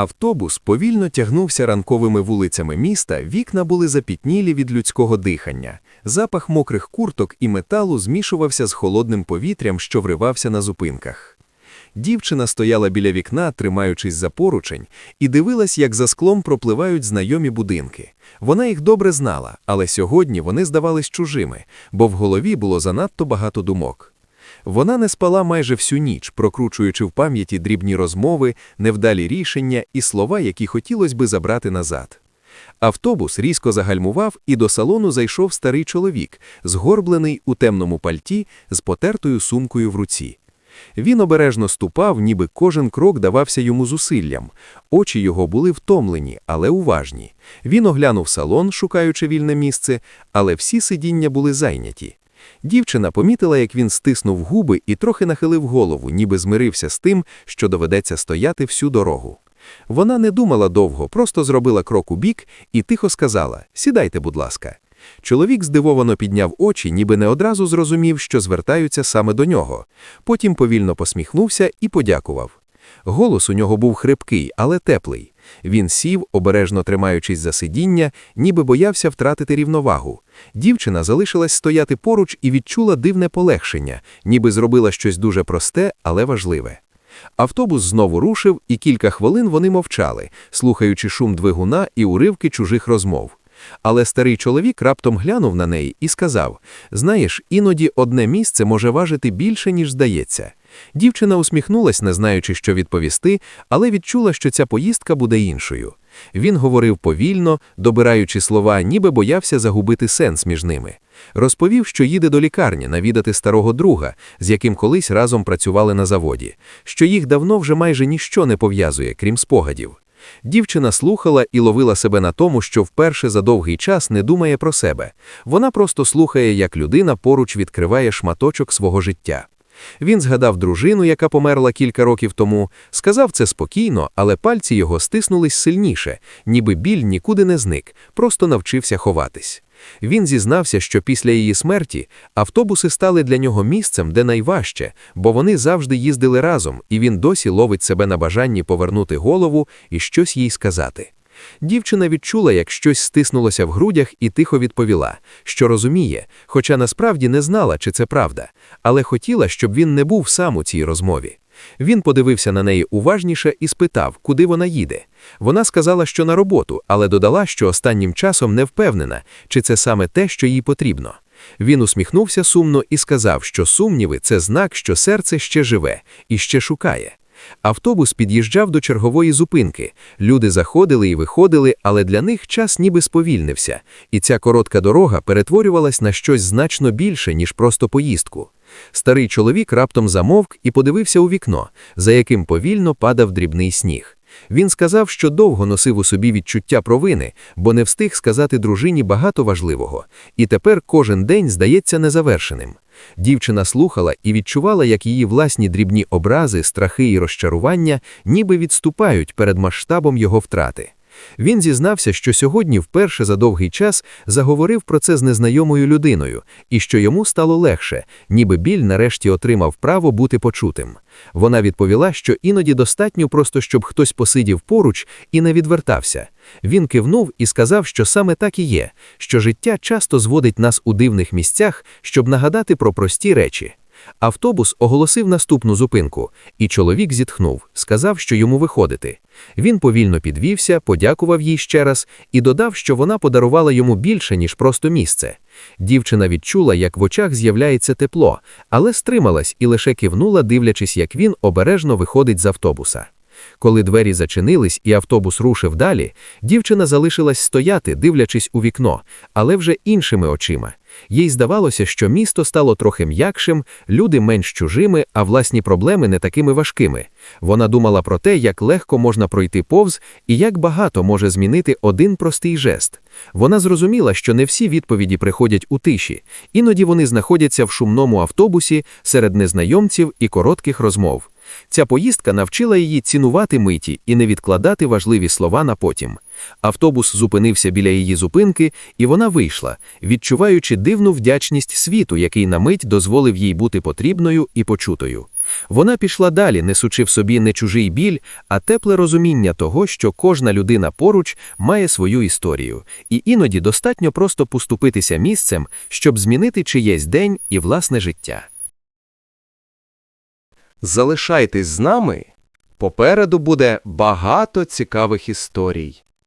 Автобус повільно тягнувся ранковими вулицями міста, вікна були запітнілі від людського дихання. Запах мокрих курток і металу змішувався з холодним повітрям, що вривався на зупинках. Дівчина стояла біля вікна, тримаючись за поручень, і дивилась, як за склом пропливають знайомі будинки. Вона їх добре знала, але сьогодні вони здавались чужими, бо в голові було занадто багато думок. Вона не спала майже всю ніч, прокручуючи в пам'яті дрібні розмови, невдалі рішення і слова, які хотілося би забрати назад. Автобус різко загальмував, і до салону зайшов старий чоловік, згорблений у темному пальті з потертою сумкою в руці. Він обережно ступав, ніби кожен крок давався йому зусиллям. Очі його були втомлені, але уважні. Він оглянув салон, шукаючи вільне місце, але всі сидіння були зайняті. Дівчина помітила, як він стиснув губи і трохи нахилив голову, ніби змирився з тим, що доведеться стояти всю дорогу. Вона не думала довго, просто зробила крок у бік і тихо сказала Сідайте, будь ласка. Чоловік здивовано підняв очі, ніби не одразу зрозумів, що звертаються саме до нього. Потім повільно посміхнувся і подякував. Голос у нього був хрипкий, але теплий. Він сів, обережно тримаючись за сидіння, ніби боявся втратити рівновагу. Дівчина залишилась стояти поруч і відчула дивне полегшення, ніби зробила щось дуже просте, але важливе. Автобус знову рушив, і кілька хвилин вони мовчали, слухаючи шум двигуна і уривки чужих розмов. Але старий чоловік раптом глянув на неї і сказав: Знаєш, іноді одне місце може важити більше, ніж здається. Дівчина усміхнулась, не знаючи, що відповісти, але відчула, що ця поїздка буде іншою. Він говорив повільно, добираючи слова, ніби боявся загубити сенс між ними. Розповів, що їде до лікарні навідати старого друга, з яким колись разом працювали на заводі, що їх давно вже майже ніщо не пов'язує, крім спогадів. Дівчина слухала і ловила себе на тому, що вперше за довгий час не думає про себе. Вона просто слухає, як людина поруч відкриває шматочок свого життя. Він згадав дружину, яка померла кілька років тому, сказав це спокійно, але пальці його стиснулись сильніше, ніби біль нікуди не зник, просто навчився ховатись. Він зізнався, що після її смерті автобуси стали для нього місцем, де найважче, бо вони завжди їздили разом, і він досі ловить себе на бажанні повернути голову і щось їй сказати. Дівчина відчула, як щось стиснулося в грудях, і тихо відповіла, що розуміє, хоча насправді не знала, чи це правда, але хотіла, щоб він не був сам у цій розмові. Він подивився на неї уважніше і спитав, куди вона їде. Вона сказала, що на роботу, але додала, що останнім часом не впевнена, чи це саме те, що їй потрібно. Він усміхнувся сумно і сказав, що сумніви це знак, що серце ще живе і ще шукає. Автобус під'їжджав до чергової зупинки. Люди заходили і виходили, але для них час ніби сповільнився, і ця коротка дорога перетворювалась на щось значно більше, ніж просто поїздку. Старий чоловік раптом замовк і подивився у вікно, за яким повільно падав дрібний сніг. Він сказав, що довго носив у собі відчуття провини, бо не встиг сказати дружині багато важливого, і тепер кожен день здається незавершеним. Дівчина слухала і відчувала, як її власні дрібні образи, страхи і розчарування ніби відступають перед масштабом його втрати. Він зізнався, що сьогодні вперше за довгий час заговорив про це з незнайомою людиною, і що йому стало легше, ніби біль нарешті отримав право бути почутим. Вона відповіла, що іноді достатньо просто, щоб хтось посидів поруч і не відвертався. Він кивнув і сказав, що саме так і є, що життя часто зводить нас у дивних місцях, щоб нагадати про прості речі. Автобус оголосив наступну зупинку, і чоловік зітхнув, сказав, що йому виходити. Він повільно підвівся, подякував їй ще раз і додав, що вона подарувала йому більше, ніж просто місце. Дівчина відчула, як в очах з'являється тепло, але стрималась і лише кивнула, дивлячись, як він обережно виходить з автобуса. Коли двері зачинились і автобус рушив далі, дівчина залишилась стояти, дивлячись у вікно, але вже іншими очима. Їй здавалося, що місто стало трохи м'якшим, люди менш чужими, а власні проблеми не такими важкими. Вона думала про те, як легко можна пройти повз і як багато може змінити один простий жест. Вона зрозуміла, що не всі відповіді приходять у тиші, іноді вони знаходяться в шумному автобусі серед незнайомців і коротких розмов. Ця поїздка навчила її цінувати миті і не відкладати важливі слова на потім. Автобус зупинився біля її зупинки, і вона вийшла, відчуваючи дивну вдячність світу, який на мить дозволив їй бути потрібною і почутою. Вона пішла далі, несучи в собі не чужий біль, а тепле розуміння того, що кожна людина поруч має свою історію, і іноді достатньо просто поступитися місцем, щоб змінити чиєсь день і власне життя. Залишайтесь з нами. Попереду буде багато цікавих історій.